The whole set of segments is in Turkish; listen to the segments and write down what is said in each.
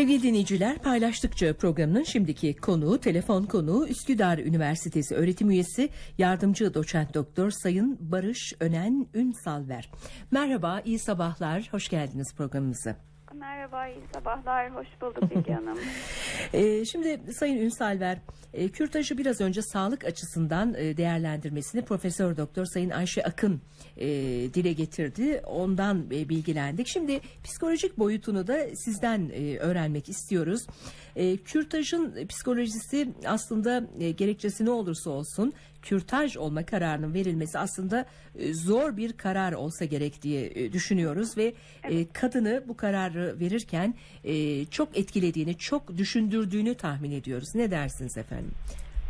Sevgili dinleyiciler paylaştıkça programının şimdiki konuğu telefon konuğu Üsküdar Üniversitesi öğretim üyesi yardımcı doçent doktor Sayın Barış Önen Ünsalver. Merhaba iyi sabahlar hoş geldiniz programımıza. Merhaba, iyi sabahlar. Hoş bulduk Bilge Hanım. Ee, şimdi Sayın Ünsalver, e, kürtajı biraz önce sağlık açısından e, değerlendirmesini Profesör Doktor Sayın Ayşe Akın e, dile getirdi. Ondan e, bilgilendik. Şimdi psikolojik boyutunu da sizden e, öğrenmek istiyoruz. E, kürtajın psikolojisi aslında e, gerekçesi ne olursa olsun kürtaj olma kararının verilmesi aslında e, zor bir karar olsa gerek diye e, düşünüyoruz ve e, kadını bu kararı verirken çok etkilediğini, çok düşündürdüğünü tahmin ediyoruz. Ne dersiniz efendim?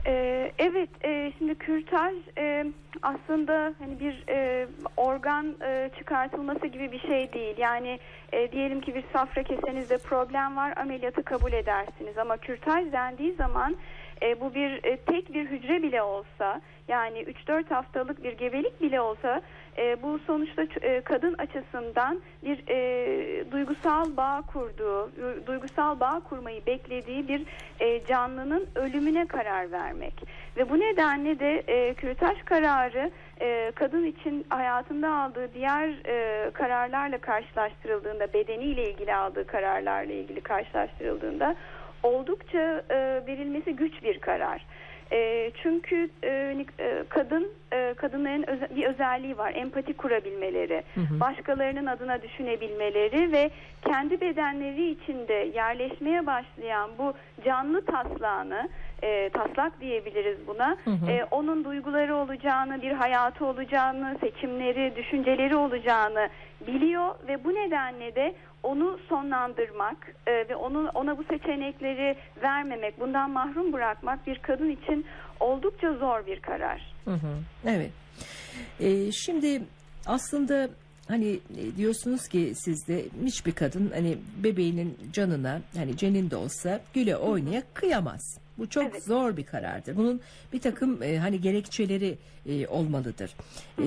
Ee, evet, e, şimdi kürtaj e, aslında hani bir e, organ e, çıkartılması gibi bir şey değil. Yani e, diyelim ki bir safra kesenizde problem var, ameliyatı kabul edersiniz. Ama kürtaj dendiği zaman e, bu bir e, tek bir hücre bile olsa, yani 3-4 haftalık bir gebelik bile olsa, e, bu sonuçta e, kadın açısından bir e, duygusal bağ kurduğu, duygusal bağ kurmayı beklediği bir e, canlının ölümüne karar vermek. Ve bu nedenle de e, kürtaj kararı e, kadın için hayatında aldığı diğer e, kararlarla karşılaştırıldığında, bedeniyle ilgili aldığı kararlarla ilgili karşılaştırıldığında oldukça e, verilmesi güç bir karar. E, çünkü e, e, kadın e, kadınların öze, bir özelliği var. Empati kurabilmeleri, Hı hı. başkalarının adına düşünebilmeleri ve kendi bedenleri içinde yerleşmeye başlayan bu canlı taslağını e, taslak diyebiliriz buna. Hı hı. E, onun duyguları olacağını, bir hayatı olacağını, seçimleri, düşünceleri olacağını biliyor ve bu nedenle de onu sonlandırmak e, ve onu ona bu seçenekleri vermemek, bundan mahrum bırakmak bir kadın için oldukça zor bir karar. Hı hı, evet. Ee, şimdi aslında hani e, diyorsunuz ki sizde hiçbir kadın hani bebeğinin canına hani cenin de olsa güle oynaya kıyamaz. Bu çok Evet. zor bir karardır. Bunun bir takım e, hani gerekçeleri e, olmalıdır. E,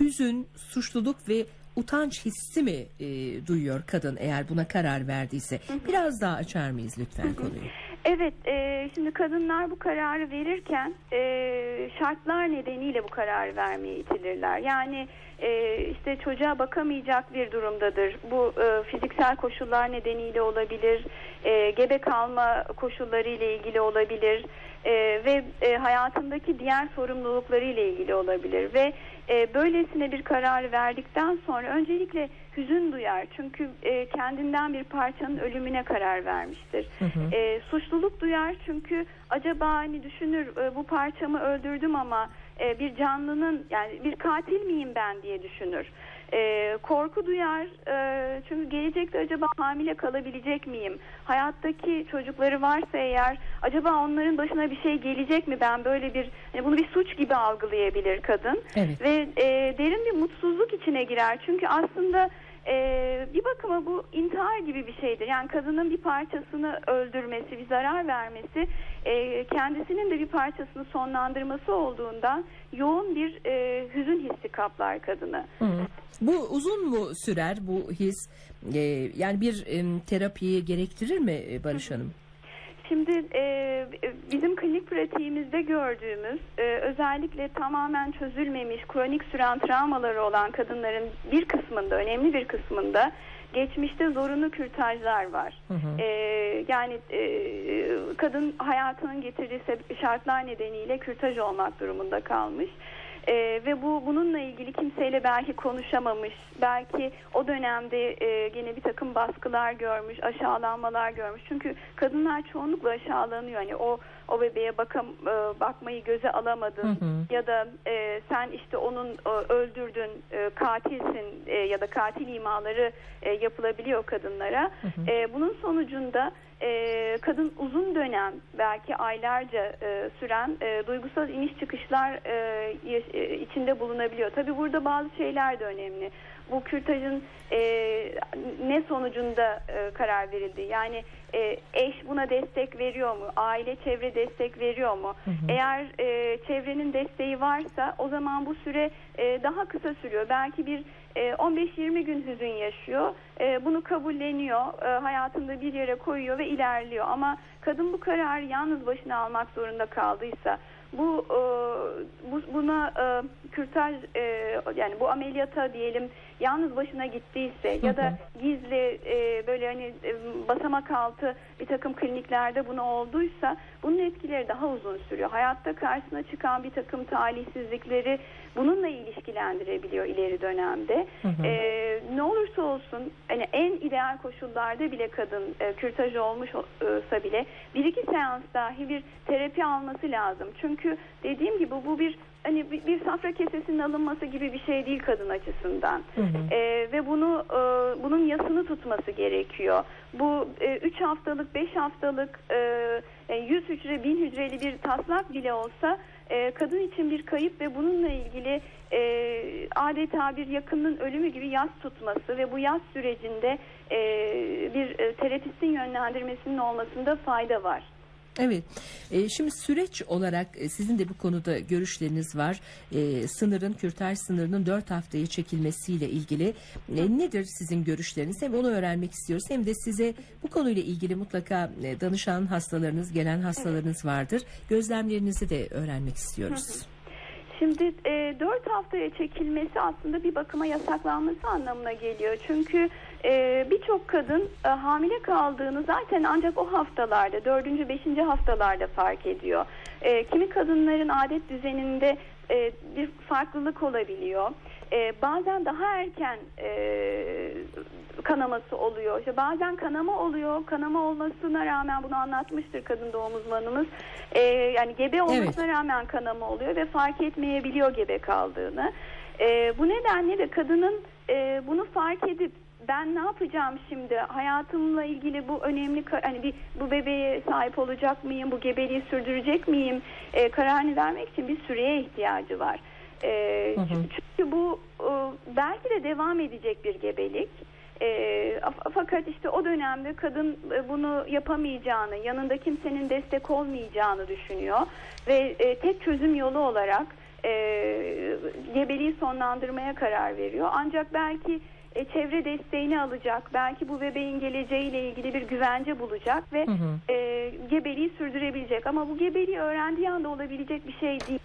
hüzün, suçluluk ve utanç hissi mi e, duyuyor kadın eğer buna karar verdiyse? Biraz daha açar mıyız lütfen konuyu? Evet, e, şimdi kadınlar bu kararı verirken e, şartlar nedeniyle bu kararı vermeye itilirler. Yani e, işte çocuğa bakamayacak bir durumdadır. Bu e, fiziksel koşullar nedeniyle olabilir, e, gebe kalma koşulları ile ilgili olabilir e, ve e, hayatındaki diğer sorumlulukları ile ilgili olabilir ve e, böylesine bir karar verdikten sonra öncelikle hüzün duyar çünkü e, kendinden bir parçanın ölümüne karar vermiştir. Hı hı. E, suçluluk duyar çünkü acaba hani düşünür e, bu parçamı öldürdüm ama e, bir canlının yani bir katil miyim ben diye düşünür. E, korku duyar e, çünkü gelecekte acaba hamile kalabilecek miyim? Hayattaki çocukları varsa eğer acaba onların başına bir şey gelecek mi? Ben böyle bir hani bunu bir suç gibi algılayabilir kadın Evet. ve e, derin bir mutsuzluk içine girer. Çünkü aslında e, bir bakıma bu intihar gibi bir şeydir. Yani kadının bir parçasını öldürmesi, bir zarar vermesi, e, kendisinin de bir parçasını sonlandırması olduğundan yoğun bir e, hüzün hissi kaplar kadını. Hı. Bu uzun mu sürer bu his? Ee, yani bir em, terapiyi gerektirir mi e, Barış Hanım? Şimdi e, bizim klinik pratiğimizde gördüğümüz e, özellikle tamamen çözülmemiş kronik süren travmaları olan kadınların bir kısmında önemli bir kısmında geçmişte zorunlu kürtajlar var. Hı hı. E, yani e, kadın hayatının getirdiği şartlar nedeniyle kürtaj olmak durumunda kalmış. E, ve bu bununla ilgili kimseyle belki konuşamamış, belki o dönemde e, gene bir takım baskılar görmüş, aşağılanmalar görmüş. Çünkü kadınlar çoğunlukla aşağılanıyor. Hani o o bebeğe bakam e, bakmayı göze alamadın Hı hı. ya da e, sen işte onun e, öldürdün, e, katilsin e, ya da katil imaları e, yapılabiliyor kadınlara. E, bunun sonucunda e, kadın uzun dönem belki aylarca e, süren e, duygusal iniş çıkışlar e, e, içinde bulunabiliyor. Tabii burada bazı şeyler de önemli. Bu kürtajın e, ne sonucunda e, karar verildi? Yani e, eş buna destek veriyor mu? Aile çevre destek veriyor mu? Eğer e, çevrenin desteği varsa o zaman bu süre e, daha kısa sürüyor. Belki bir 15-20 gün hüzün yaşıyor. E, bunu kabulleniyor. E, hayatında bir yere koyuyor ve ilerliyor. Ama kadın bu kararı yalnız başına almak zorunda kaldıysa bu, e, bu buna e, kürtaj e, yani bu ameliyata diyelim yalnız başına gittiyse ya da gizli e, böyle hani e, basamak altı bir takım kliniklerde bunu olduysa bunun etkileri daha uzun sürüyor. Hayatta karşısına çıkan bir takım talihsizlikleri bununla ilişkilendirebiliyor ileri dönemde. E, ne olursa olsun hani en ideal koşullarda bile kadın e, kürtaj olmuşsa bile bir iki seans dahi bir terapi alması lazım. Çünkü dediğim gibi bu bir hani bir, bir safra kesesinin alınması gibi bir şey değil kadın açısından. E, ve bunu e, bunun yasını tutması gerekiyor. Bu 3 haftalık, 5 haftalık e, yani 100 hücre, 1000 hücreli bir taslak bile olsa e, kadın için bir kayıp ve bununla ilgili e, adeta bir yakının ölümü gibi yas tutması ve bu yas sürecinde e, bir e, terapistin yönlendirmesinin olmasında fayda var. Evet. E, şimdi süreç olarak e, sizin de bu konuda görüşleriniz var. E, sınırın, kürtaj sınırının 4 haftaya çekilmesiyle ilgili e, nedir sizin görüşleriniz? Hem onu öğrenmek istiyoruz hem de size bu konuyla ilgili mutlaka e, danışan hastalarınız, gelen hastalarınız vardır. Gözlemlerinizi de öğrenmek istiyoruz. Şimdi e, 4 haftaya çekilmesi aslında bir bakıma yasaklanması anlamına geliyor. Çünkü e, birçok kadın e, hamile kaldığını zaten ancak o haftalarda, 4. 5. haftalarda fark ediyor. E, kimi kadınların adet düzeninde e, bir farklılık olabiliyor. E, bazen daha erken e, kanaması oluyor. İşte bazen kanama oluyor. Kanama olmasına rağmen bunu anlatmıştır kadın doğum uzmanımız. E, yani gebe olmasına rağmen kanama oluyor ve fark etmeyebiliyor gebe kaldığını. E, bu nedenle de kadının e, bunu fark edip ben ne yapacağım şimdi hayatımla ilgili bu önemli hani bir bu bebeğe sahip olacak mıyım bu gebeliği sürdürecek miyim e, kararını vermek için bir süreye ihtiyacı var. E, Çünkü bu e, belki de devam edecek bir gebelik. E, fakat işte o dönemde kadın e, bunu yapamayacağını, yanında kimsenin destek olmayacağını düşünüyor ve e, tek çözüm yolu olarak e, gebeliği sonlandırmaya karar veriyor. Ancak belki e, çevre desteğini alacak, belki bu bebeğin geleceğiyle ilgili bir güvence bulacak ve e, gebeliği sürdürebilecek. Ama bu gebeliği öğrendiği anda olabilecek bir şey değil.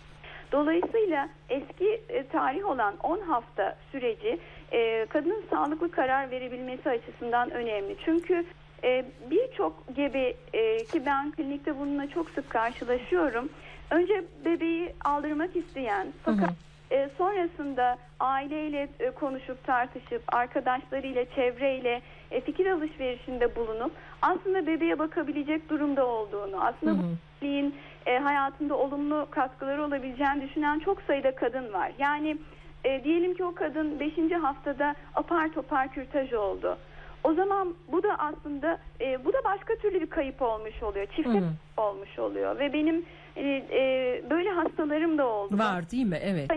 Dolayısıyla eski e, tarih olan 10 hafta süreci e, kadının sağlıklı karar verebilmesi açısından önemli. Çünkü e, birçok gebe e, ki ben klinikte bununla çok sık karşılaşıyorum. Önce bebeği aldırmak isteyen fakat e, sonrasında aileyle e, konuşup tartışıp arkadaşlarıyla çevreyle e, fikir alışverişinde bulunup aslında bebeğe bakabilecek durumda olduğunu aslında bu bebeğin e, hayatında olumlu katkıları olabileceğini düşünen çok sayıda kadın var. Yani e, diyelim ki o kadın 5. haftada apar topar kürtaj oldu. O zaman bu da aslında e, bu da başka türlü bir kayıp olmuş oluyor. Çifte olmuş oluyor ve benim e, e, böyle hastalarım da oldu. Var değil mi? Evet.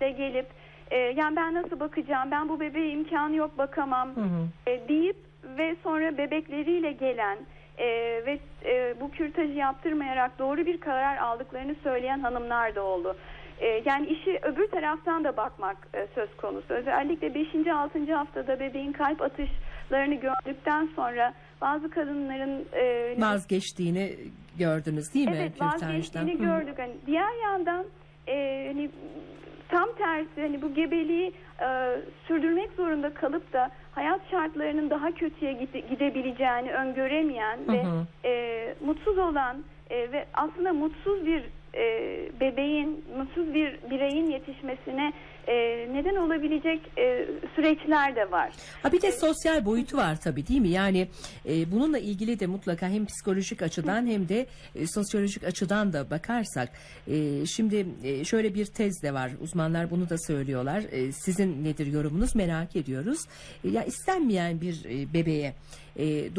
de gelip e, yani ben nasıl bakacağım ben bu bebeğe imkanı yok bakamam e, deyip ve sonra bebekleriyle gelen e, ve e, bu kürtajı yaptırmayarak doğru bir karar aldıklarını söyleyen hanımlar da oldu. E, yani işi öbür taraftan da bakmak e, söz konusu. Özellikle 5. 6. haftada bebeğin kalp atışlarını gördükten sonra bazı kadınların e, Vazgeçtiğini gördünüz değil mi? Evet vazgeçtiğini Hı. gördük. Hani diğer yandan e, hani tam tersi hani bu gebeliği e, sürdürmek zorunda kalıp da hayat şartlarının daha kötüye gide- gidebileceğini öngöremeyen ve hı. e, mutsuz olan e, ve aslında mutsuz bir e, bebeğin, mutsuz bir bireyin yetişmesine e, neden olabilecek e, süreçler de var. Ha bir de sosyal boyutu var tabii değil mi? Yani e, bununla ilgili de mutlaka hem psikolojik açıdan hem de e, sosyolojik açıdan da bakarsak e, şimdi e, şöyle bir tez de var. Uzmanlar bunu da söylüyorlar. E, sizin nedir yorumunuz merak ediyoruz. E, ya istenmeyen bir e, bebeğe e,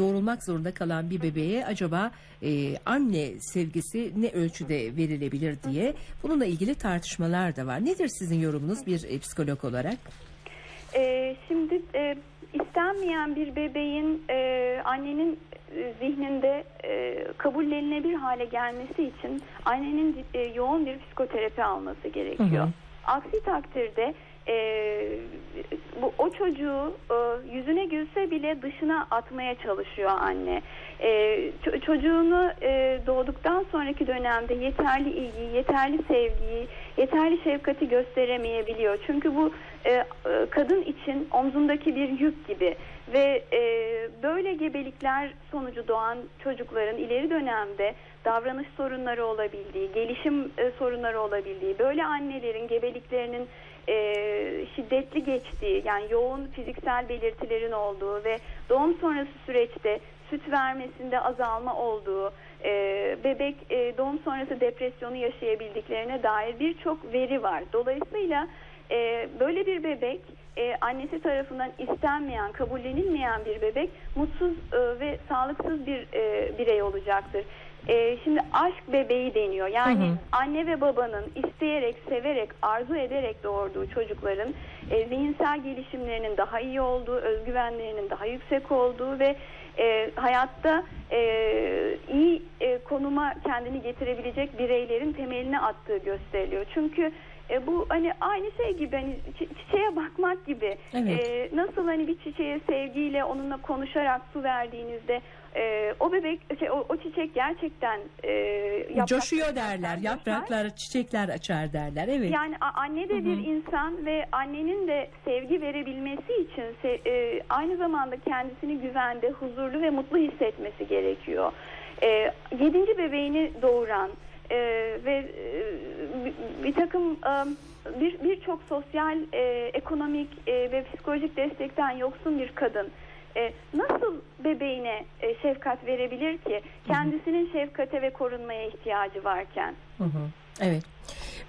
zorunda kalan bir bebeğe acaba e, anne sevgisi ne ölçüde verilebilir diye bununla ilgili tartışmalar da var. Nedir sizin yorumunuz bir e, psikolog olarak? Ee, şimdi e, istenmeyen bir bebeğin e, annenin e, zihninde e, kabullenilebilir hale gelmesi için annenin e, yoğun bir psikoterapi alması gerekiyor. Hı hı. Aksi takdirde e, bu o çocuğu e, yüzüne gülse bile dışına atmaya çalışıyor anne. E, ço- çocuğunu e, doğduktan sonraki dönemde yeterli ilgiyi, yeterli sevgiyi, yeterli şefkati gösteremeyebiliyor. Çünkü bu e, e, kadın için omzundaki bir yük gibi ve e, böyle gebelikler sonucu doğan çocukların ileri dönemde davranış sorunları olabildiği, gelişim e, sorunları olabildiği, böyle annelerin gebeliklerinin e, şiddetli geçtiği, yani yoğun fiziksel belirtilerin olduğu ve doğum sonrası süreçte süt vermesinde azalma olduğu, bebek e, doğum sonrası depresyonu yaşayabildiklerine dair birçok veri var. Dolayısıyla e, böyle bir bebek e, annesi tarafından istenmeyen, kabullenilmeyen bir bebek mutsuz e, ve sağlıksız bir e, birey olacaktır. E, şimdi aşk bebeği deniyor. Yani Hı hı. anne ve babanın isteyerek, severek, arzu ederek doğurduğu çocukların e, zihinsel gelişimlerinin daha iyi olduğu, özgüvenlerinin daha yüksek olduğu ve e, hayatta e, iyi konuma kendini getirebilecek bireylerin temelini attığı gösteriliyor. Çünkü e, bu hani aynı şey gibi hani çi- çiçeğe bakmak gibi. Evet. E, nasıl hani bir çiçeğe sevgiyle onunla konuşarak su verdiğinizde e, o bebek şey, o, o çiçek gerçekten e, yaprakları Coşuyor derler, açar. yapraklar, çiçekler açar derler. Evet. Yani anne de bir insan ve annenin de sevgi verebilmesi için se- e, aynı zamanda kendisini güvende, huzurlu ve mutlu hissetmesi gerekiyor. E, yedinci bebeğini doğuran e, ve e, bir- bir takım e, bir birçok sosyal, e, ekonomik e, ve psikolojik destekten yoksun bir kadın e, nasıl bebeğine e, şefkat verebilir ki kendisinin şefkate ve korunmaya ihtiyacı varken? Hı hı. Evet.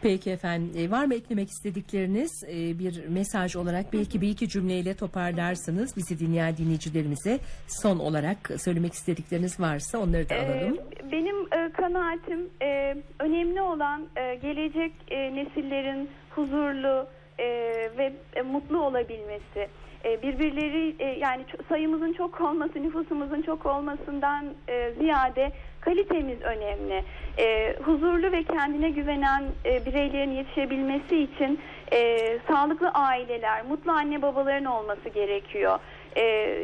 Peki efendim. E, var mı eklemek istedikleriniz? E, bir mesaj olarak belki bir iki cümleyle toparlarsınız bizi dinleyen dinleyicilerimize. Son olarak söylemek istedikleriniz varsa onları da alalım. Ee, Benim e, kanaatim e, önemli olan e, gelecek e, nesillerin huzurlu e, ve e, mutlu olabilmesi. E, birbirleri e, yani sayımızın çok olması, nüfusumuzun çok olmasından e, ziyade kalitemiz önemli. Huzurlu ve kendine güvenen bireylerin yetişebilmesi için sağlıklı aileler, mutlu anne babaların olması gerekiyor.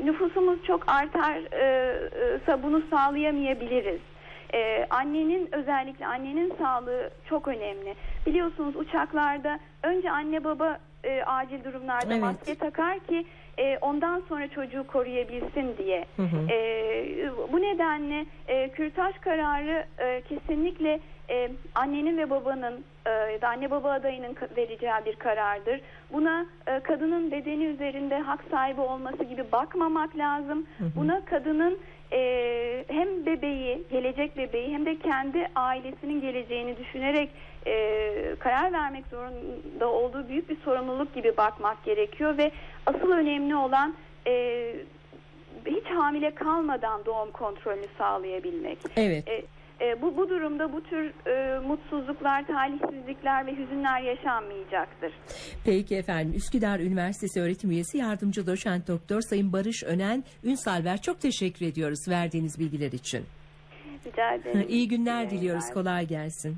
Nüfusumuz çok artarsa bunu sağlayamayabiliriz. Ee, annenin özellikle annenin sağlığı çok önemli. Biliyorsunuz uçaklarda önce anne baba e, acil durumlarda Evet. maske takar ki e, ondan sonra çocuğu koruyabilsin diye. Hı hı. Ee, bu nedenle e, kürtaj kararı e, kesinlikle e, annenin ve babanın e, ya da anne baba adayının vereceği bir karardır. Buna e, kadının bedeni üzerinde hak sahibi olması gibi bakmamak lazım. Buna kadının e, hem bebeği, gelecek bebeği hem de kendi ailesinin geleceğini düşünerek e, karar vermek zorunda olduğu büyük bir sorumluluk gibi bakmak gerekiyor ve asıl önemli olan e, hiç hamile kalmadan doğum kontrolünü sağlayabilmek. Evet. E, e, bu bu durumda bu tür e, mutsuzluklar, talihsizlikler ve hüzünler yaşanmayacaktır. Peki efendim. Üsküdar Üniversitesi öğretim üyesi yardımcı doçent doktor Sayın Barış Önen Ünsalver çok teşekkür ediyoruz verdiğiniz bilgiler için. Rica ederim. İyi günler İyi diliyoruz. Kolay gelsin.